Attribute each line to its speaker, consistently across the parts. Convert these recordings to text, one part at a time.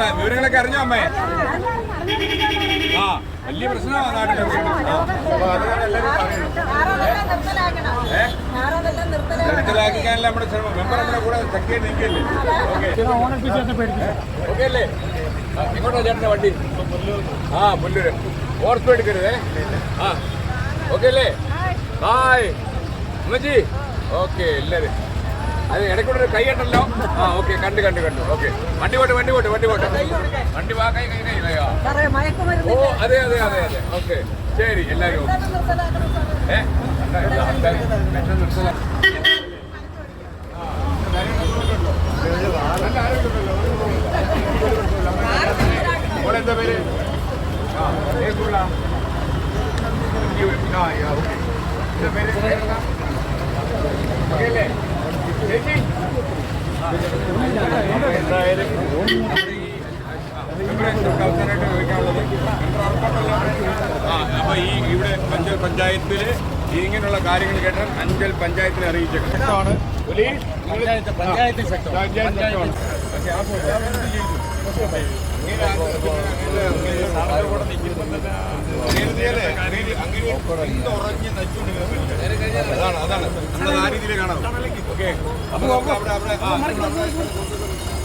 Speaker 1: വിവരങ്ങൾ വിവരങ്ങളൊക്കെ അറിഞ്ഞോ അമ്മേ? ആ വലിയ പ്രശ്നമാണ് ഏ? നിർത്തലാക്കിക്കാനല്ല നമ്മുടെ ശ്രമം. മെമ്പർ നമ്മുടെ കൂടെ ചക്കി നിൽക്കില്ലേ ഓക്കെ. അല്ലേ? എങ്ങോട്ടാ ചേട്ടന്റെ വണ്ടി. ആ പുല്ലൂര്. ഓർത്ത് എടുക്കരുതേ ആ. ഓക്കെ അല്ലേ? ഹായ് ഉമ്മച്ചി. ഓക്കെ എല്ലാവരും. അത് ഇടയ്ക്കൂടെ ഒരു കൈ കണ്ടല്ലോ ആ ഓക്കെ കണ്ടു കണ്ടു കണ്ടു ഓക്കെ വണ്ടി പോട്ടെ വണ്ടി പോട്ടെ വണ്ടി പോട്ടെ വണ്ടി വാ കൈ കൈ. ഓ അതെ അതെ അതെ അതെ ഓക്കെ ശരി എല്ലാവരും ഓക്കെ. ഏ അല്ല, അല്ല, ആൾക്കാര് മെച്ചം നിർത്തലാ. ആ, നല്ല ആരോഗ്യമുണ്ടല്ലോ. മോളെ എന്താ പേര് ആ ഓക്കെ. എന്താ പേര്? ഓക്കെ അല്ലേ? എന്തായാലും അവസാനമായിട്ട് ചോദിക്കാനുള്ളത് ഈ ഇവിടെ പഞ്ചായത്തിൽ ഇങ്ങനെയുള്ള കാര്യങ്ങൾ കേട്ടാൽ അഞ്ചൽ പഞ്ചായത്തിനെ അറിയിച്ചേക്കണം പോലീസ്
Speaker 2: പഞ്ചായത്ത്
Speaker 1: അങ്ങനെ ഉറഞ്ഞ് അങ്ങനെ- അങ്ങനെ എന്തുറഞ്ഞ് നശിച്ചുകൊണ്ടിരിക്കുന്ന. അതാണ് അതാണ് നമ്മളത് ആ രീതിയിൽ കാണാം ഓക്കെ അപ്പൊ നമുക്ക് അവിടെ അവിടെ ആ, അവിടെ-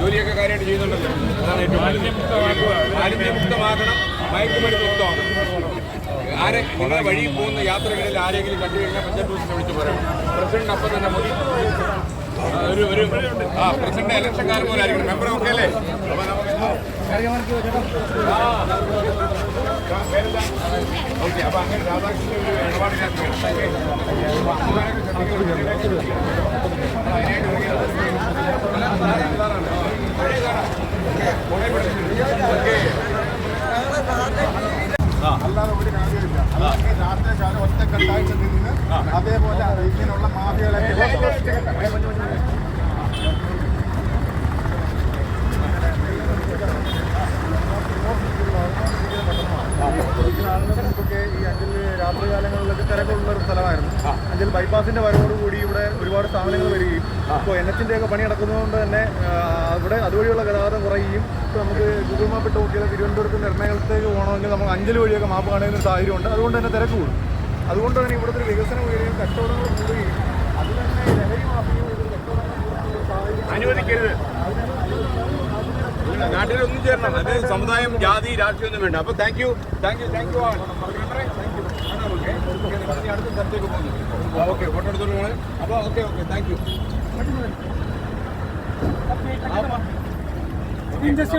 Speaker 1: ജോലിയൊക്കെ കാര്യമായിട്ട് ചെയ്യുന്നുണ്ടല്ലോ. അതാണ് ഏറ്റവും മാലിന്യമുക്തമാക്കണം മയക്കുമരുന്ന് മുക്തമാണ് ആരെ നിങ്ങളുടെ വഴി പോകുന്ന യാത്രകളിൽ ആരെങ്കിലും കണ്ടു കഴിഞ്ഞാൽ പഞ്ചായത്ത് വിളിച്ചു വിളിച്ച് പറയണം. പ്രസിഡന്റ് അപ്പം തന്നെ മതി ഒരു ഒരു ആ പ്രസിഡന്റ് ഇലക്ഷൻകാർ പോലെ മെമ്പർ ഒക്കെ അല്ലേ അപ്പൊ നമുക്ക് ഓക്കെ അപ്പൊ അങ്ങനെ ഒരു അതിനായിട്ട്
Speaker 3: അല്ലാതെ ഒരു കാര്യമില്ല അതൊക്കെ കാലം ഒറ്റക്കെട്ടായിട്ട് നിന്ന് അതേപോലെ ഇങ്ങനെയുള്ള മാഫിയകളെ നമുക്കൊക്കെ ഈ അഞ്ചൽ രാത്രി കാലങ്ങളിലൊക്കെ തിരക്കുള്ള ഒരു അഞ്ചൽ ബൈപ്പാസിന്റെ വരവോടുകൂടി ഇവിടെ ഒരുപാട് സ്ഥാപനങ്ങൾ വരികയും. ഇപ്പോൾ എൻ എച്ചിന്റെ ഒക്കെ പണി നടക്കുന്നതുകൊണ്ട് തന്നെ അവിടെ അതുവഴിയുള്ള ഗതാഗതം കുറയുകയും ഇപ്പോൾ നമുക്ക് ഗൂഗിൾ മാപ്പ് ഇട്ട് നോക്കിയാൽ തിരുവനന്തപുരത്ത് നിന്ന് എറണാകുളത്തേക്ക് പോകണമെങ്കിൽ നമുക്ക് അഞ്ചൽ വഴിയൊക്കെ മാപ്പ് കാണുന്ന ഒരു സാഹചര്യമുണ്ട്. അതുകൊണ്ട് തന്നെ തിരക്ക് കൂടും. അതുകൊണ്ട് തന്നെ ഇവിടുത്തെ വികസനം ഉയരുകയും കച്ചവടങ്ങൾ കൂടുകയും അത് തന്നെ ലഹരി മാഫിയും
Speaker 1: അനുവദിക്കരുത്. നാട്ടിൽ ഒന്നും ചേരണം അത് സമുദായം ജാതി രാഷ്ട്രീയം ഒന്നും വേണ്ട. അപ്പൊ thank you thank you thank you അടുത്ത സ്ഥലത്തേക്ക് പോകുന്നു ഓക്കെ ഫോട്ടോ എടുത്തോളൂ മോളെ അപ്പോൾ okay okay thank you.
Speaker 2: Industry